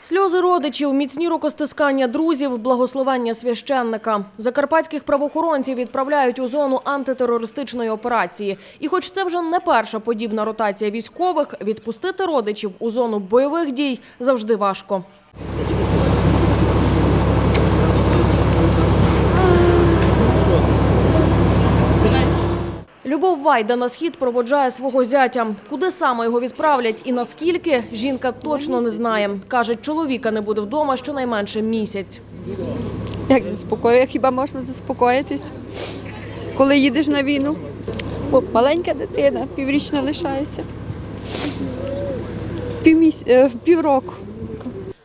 Сльози родичів, міцні рукостискання друзів, благословення священника. Закарпатських правоохоронців відправляють у зону антитерористичної операції. І хоч це вже не перша подібна ротація військових, відпустити родичів у зону бойових дій завжди важко. Любов Вайда на схід проводжає свого зятя. Куди саме його відправлять і наскільки, жінка точно не знає. Каже, чоловіка не буде вдома щонайменше місяць. Як заспокоює? Хіба можна заспокоїтись, коли їдеш на війну? Бо маленька дитина, піврічна лишається. Півміс... е, Півроку.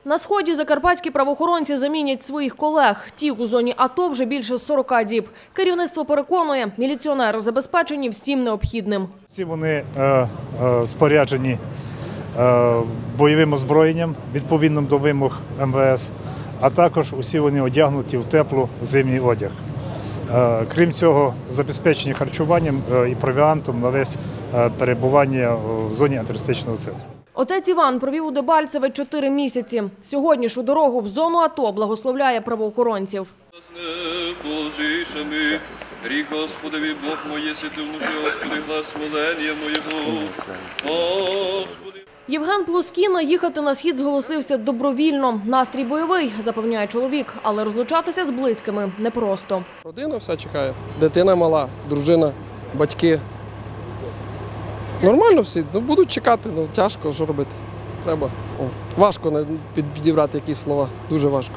На сході закарпатські правоохоронці замінять своїх колег. Ті у зоні АТО вже більше 40 діб. Керівництво переконує, міліціонери забезпечені всім необхідним. Всі вони е, е, споряджені е, бойовим озброєнням відповідним до вимог МВС, а також усі вони одягнуті в теплу зимній одяг. Е, крім цього, забезпечені харчуванням е, і провіантом на весь е, перебування в зоні антитерористичного центру. Отець Іван провів у Дебальцеве чотири місяці. Сьогодні ж у дорогу в зону АТО благословляє правоохоронців. Рік Господові Бог моє святи внуши, Господи, глас молення моєго. Господи. Євген Плоскіна їхати на схід зголосився добровільно. Настрій бойовий, запевняє чоловік, але розлучатися з близькими непросто. Родина вся чекає. Дитина мала, дружина, батьки. Нормально всі, ну будуть чекати, ну тяжко, що робити. Треба. О, важко підібрати якісь слова. Дуже важко.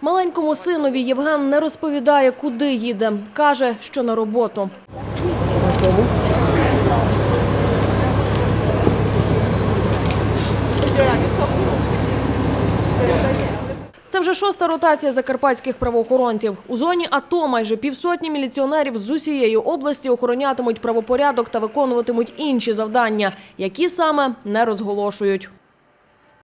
Маленькому синові Євген не розповідає, куди їде. Каже, що на роботу. Це вже шоста ротація закарпатських правоохоронців. У зоні АТО майже півсотні міліціонерів з усієї області охоронятимуть правопорядок та виконуватимуть інші завдання, які саме не розголошують.